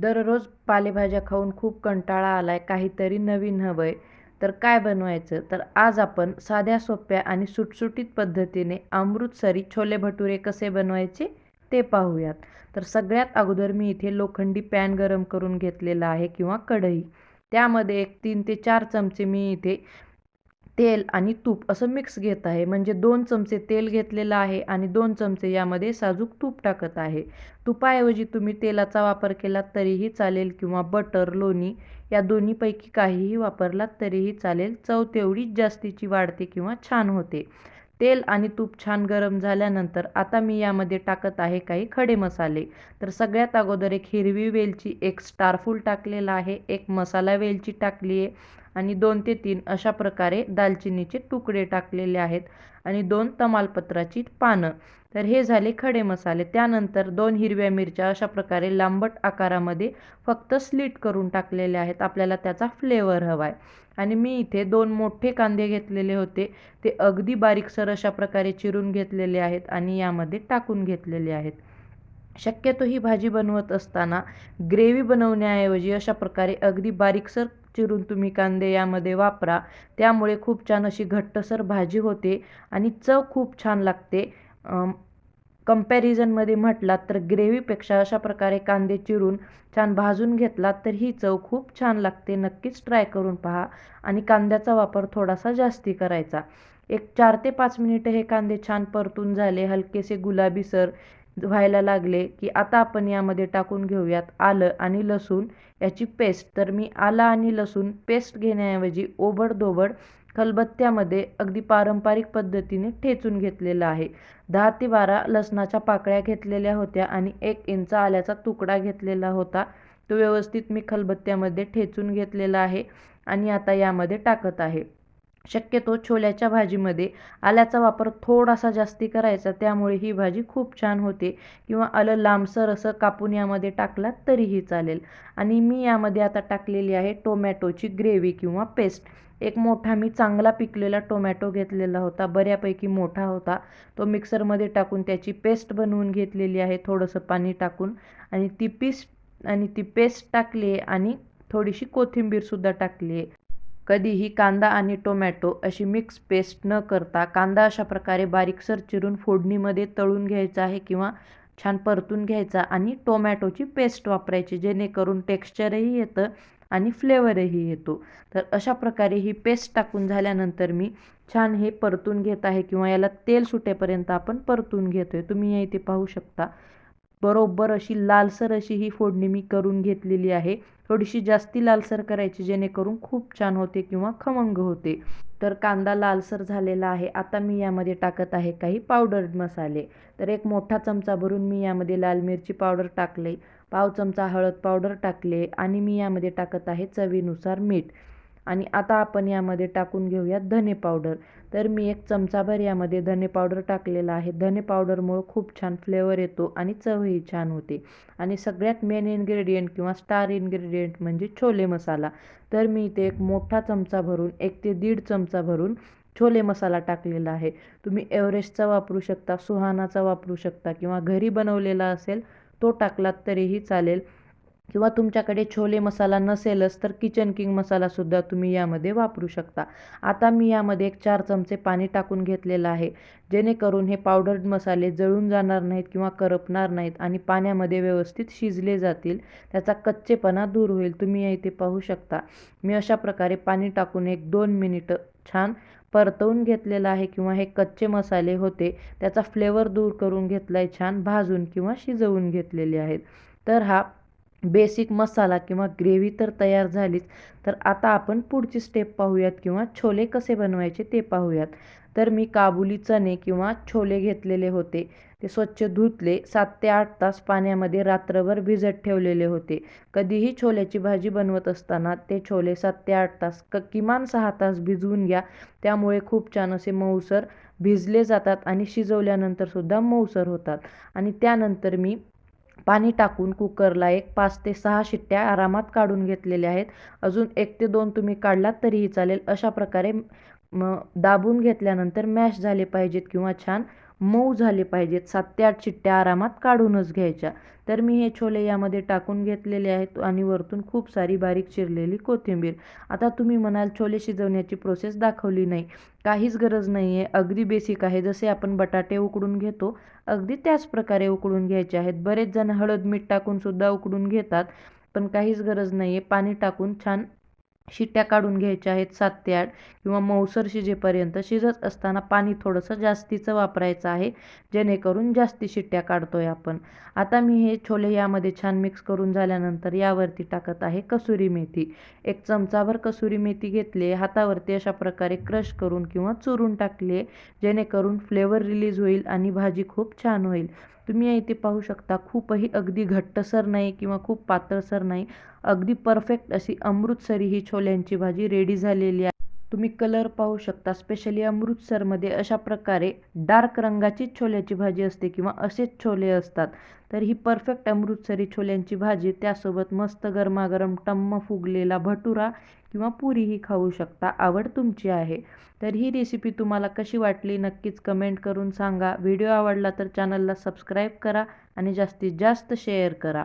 दररोज पालेभाज्या खाऊन खूप कंटाळा आला आहे काहीतरी नवीन हवं आहे तर काय बनवायचं? तर आज आपण साध्या सोप्या आणि सुटसुटीत पद्धतीने अमृतसरी छोले भटुरे कसे बनवायचे ते पाहूयात. तर सगळ्यात अगोदर मी इथे लोखंडी पॅन गरम करून घेतलेला आहे किंवा कढई. त्यामध्ये एक तीन ते चार चमचे मी इथे तेल आणि तूप असं मिक्स घेत आहे. म्हणजे दोन चमचे तेल घेतलेलं आहे आणि दोन चमचे यामध्ये साजूक तूप टाकत आहे. तुपाऐवजी तुम्ही तेलाचा वापर केलात तरीही चालेल किंवा बटर लोणी या दोन्हीपैकी काहीही वापरलात तरीही चालेल. चव तेवढीच जास्तीची वाढते किंवा छान होते. तेल आणि तूप छान गरम झाल्यानंतर आता मी यामध्ये टाकत आहे काही खडे मसाले. तर सगळ्यात अगोदर एक हिरवी वेलची एक स्टारफूल टाकलेला आहे. एक मसाला वेलची टाकली आहे आणि दोन ते तीन अशा प्रकारे दालचिनीचे तुकडे टाकलेले आहेत आणि दोन तमालपत्राची पानं. तर हे झाले खडे मसाले. त्यानंतर दोन हिरव्या मिरच्या अशा प्रकारे लांबट आकारामध्ये फक्त स्लीट करून टाकलेले आहेत. आपल्याला त्याचा फ्लेवर हवा आहे आणि मी इथे दोन मोठे कांदे घेतलेले होते. ते अगदी बारीकसर अशा प्रकारे चिरून घेतलेले आहेत आणि यामध्ये टाकून घेतलेले आहेत. शक्यतो ही भाजी बनवत असताना ग्रेव्ही बनवण्याऐवजी अशा प्रकारे अगदी बारीकसर चिरून तुम्ही कांदे यामध्ये वापरा. त्यामुळे खूप छान अशी घट्टसर भाजी होते आणि चव खूप छान लागते. कंपॅरिझनमध्ये म्हटलात तर ग्रेव्हीपेक्षा अशा प्रकारे कांदे चिरून छान भाजून घेतलात तर ही चव खूप छान लागते. नक्कीच ट्राय करून पहा आणि कांद्याचा वापर थोडासा जास्ती करायचा. एक चार ते पाच मिनिटं हे कांदे छान परतून झाले. हलकेसे गुलाबीसर व्हायला लागले की आता आपण यामध्ये टाकून घेऊयात आलं आणि लसूण. याची पेस्ट तर मी आलं आणि लसूण पेस्ट घेण्याऐवजी ओबडधोबड खलबत्त्यामध्ये अगदी पारंपरिक पद्धतीने ठेचून घेतलेलं आहे. दहा ते बारा लसणाच्या पाकळ्या घेतलेल्या होत्या आणि एक इंच आल्याचा तुकडा घेतलेला होता. तो व्यवस्थित मी खलबत्त्यामध्ये ठेचून घेतलेला आहे आणि आता यामध्ये टाकत आहे. शक्यतो छोल्याच्या भाजीमध्ये आल्याचा वापर थोडासा जास्ती करायचा त्यामुळे ही भाजी खूप छान होते किंवा आलं लांबसर असं कापून यामध्ये टाकलात तरीही चालेल. आणि मी यामध्ये आता टाकलेली आहे टोमॅटोची ग्रेव्ही किंवा पेस्ट. एक मोठा मी चांगला पिकलेला टोमॅटो घेतलेला होता बऱ्यापैकी मोठा होता. तो मिक्सरमध्ये टाकून त्याची पेस्ट बनवून घेतलेली आहे थोडंसं पाणी टाकून. आणि ती पीस आणि ती पेस्ट टाकली आहे आणि थोडीशी कोथिंबीरसुद्धा टाकली आहे. कधीही कांदा आणि टोमॅटो अशी मिक्स पेस्ट न करता कांदा अशा प्रकारे बारीकसर चिरून फोडणीमध्ये तळून घ्यायचा आहे किंवा छान परतून घ्यायचा आणि टोमॅटोची पेस्ट वापरायची जेणेकरून टेक्स्चरही येतं आणि फ्लेवरही येतो. तर अशा प्रकारे ही पेस्ट टाकून झाल्यानंतर मी छान हे परतून घेत आहे किंवा याला तेल सुटेपर्यंत आपण परतून घेतो आहे तुम्ही या इथे पाहू शकता. बरोबर अशी लालसर अशी ही फोडणी मी करून घेतलेली आहे. थोडीशी जास्ती लालसर करायची जेणेकरून खूप छान होते किंवा खमंग होते. तर कांदा लालसर झालेला आहे. आता मी यामध्ये टाकत आहे काही पावडर मसाले. तर एक मोठा चमचा भरून मी यामध्ये लाल मिरची पावडर टाकले. पाव चमचा हळद पावडर टाकले आणि मी यामध्ये टाकत आहे चवीनुसार मीठ. आणि आता आपण यामध्ये टाकून घेऊयात धने पावडर. तर मी एक चमचाभर यामध्ये धने पावडर टाकलेला आहे. धने पावडरमुळं खूप छान फ्लेवर येतो आणि चवही छान होते. आणि सगळ्यात मेन इन्ग्रेडियंट किंवा स्टार इन्ग्रेडियंट म्हणजे छोले मसाला. तर मी इथे एक मोठा चमचा भरून एक ते दीड चमचा भरून छोले मसाला टाकलेला आहे. तुम्ही एव्हरेस्टचा वापरू शकता सुहानाचा वापरू शकता किंवा घरी बनवलेला असेल तो टाकलात तरीही चालेल. किंवा तुमच्याकडे छोले मसाला नसेलच तर किचन किंग मसालासुद्धा तुम्ही यामध्ये वापरू शकता. आता मी यामध्ये एक चार चमचे पाणी टाकून घेतलेलं आहे. जेणेकरून हे पावडर्ड मसाले जळून जाणार नाहीत किंवा करपणार नाहीत आणि पाण्यामध्ये व्यवस्थित शिजले जातील. त्याचा कच्चेपणा दूर होईल. तुम्ही या इथे पाहू शकता. मी अशा प्रकारे पाणी टाकून एक दोन मिनिटं छान परतवून घेतलेलं आहे किंवा हे कच्चे मसाले होते त्याचा फ्लेवर दूर करून घेतला आहे छान भाजून किंवा शिजवून घेतलेले आहेत. तर हा बेसिक मसाला किंवा ग्रेव्ही तर तयार झालीच. तर आता आपण पुढची स्टेप पाहूयात किंवा छोले कसे बनवायचे ते पाहूयात. तर मी काबुली चणे किंवा छोले घेतलेले होते. ते स्वच्छ धुतले सात ते आठ तास पाण्यामध्ये रात्रभर भिजत ठेवलेले होते. कधीही छोल्याची भाजी बनवत असताना ते छोले सात ते आठ तास क किमान सहा तास भिजवून घ्या. त्यामुळे खूप छान असे मऊसर भिजले जातात आणि शिजवल्यानंतरसुद्धा मऊसर होतात. आणि त्यानंतर मी पाणी टाकून कुकरला एक पाच ते सहा शिट्ट्या आरामात काढून घेतलेल्या आहेत. अजून एक ते दोन तुम्ही काढलात तरीही चालेल. अशा प्रकारे म दाबून घेतल्यानंतर मॅश झाले पाहिजेत किंवा छान मऊ झाले पाहिजेत. सात ते आठ चिट्ट्या आरामात काढूनच घ्यायच्या. तर मी हे छोले यामध्ये टाकून घेतलेले आहेत आणि वरतून खूप सारी बारीक चिरलेली कोथिंबीर. आता तुम्ही म्हणाल छोले शिजवण्याची प्रोसेस दाखवली नाही. काहीच गरज नाही आहे अगदी बेसिक आहे. जसे आपण बटाटे उकडून घेतो अगदी त्याच प्रकारे उकडून घ्यायचे आहेत. बरेच जण हळद मीठ टाकून सुद्धा उकडून घेतात पण काहीच गरज नाही आहे पाणी टाकून छान शिट्ट्या काढून घ्यायच्या आहेत सात ते आठ किंवा मऊसर शिजेपर्यंत शिजत असताना पाणी थोडंसं जास्तीचं वापरायचं आहे जेणेकरून जास्ती शिट्ट्या काढतो आहे आपण. आता मी हे छोले यामध्ये छान मिक्स करून झाल्यानंतर यावरती टाकत आहे कसुरी मेथी. एक चमचाभर कसुरी मेथी घेतली हातावरती अशा प्रकारे क्रश करून किंवा चुरून टाकले जेणेकरून फ्लेवर रिलीज होईल आणि भाजी खूप छान होईल. तुम्ही इथे पाहू शकता खूपही अगदी घट्टसर नाही किंवा खूप पातळसर नाही. अगदी परफेक्ट अशी अमृतसरी ही छोल्यांची भाजी रेडी झालेली आहे. तुम्ही कलर पाहू शकता. स्पेशली अमृतसरमध्ये अशा प्रकारे डार्क रंगाचीच छोल्याची भाजी असते किंवा असेच छोले असतात. तर ही परफेक्ट अमृतसरी छोल्यांची भाजी. त्यासोबत मस्त गरमागरम टम्म फुगलेला भटुरा किंवा पुरीही खाऊ शकता. आवड तुमची आहे. तर ही रेसिपी तुम्हाला कशी वाटली नक्कीच कमेंट करून सांगा. व्हिडिओ आवडला तर चॅनलला सबस्क्राईब करा आणि जास्तीत जास्त शेअर करा.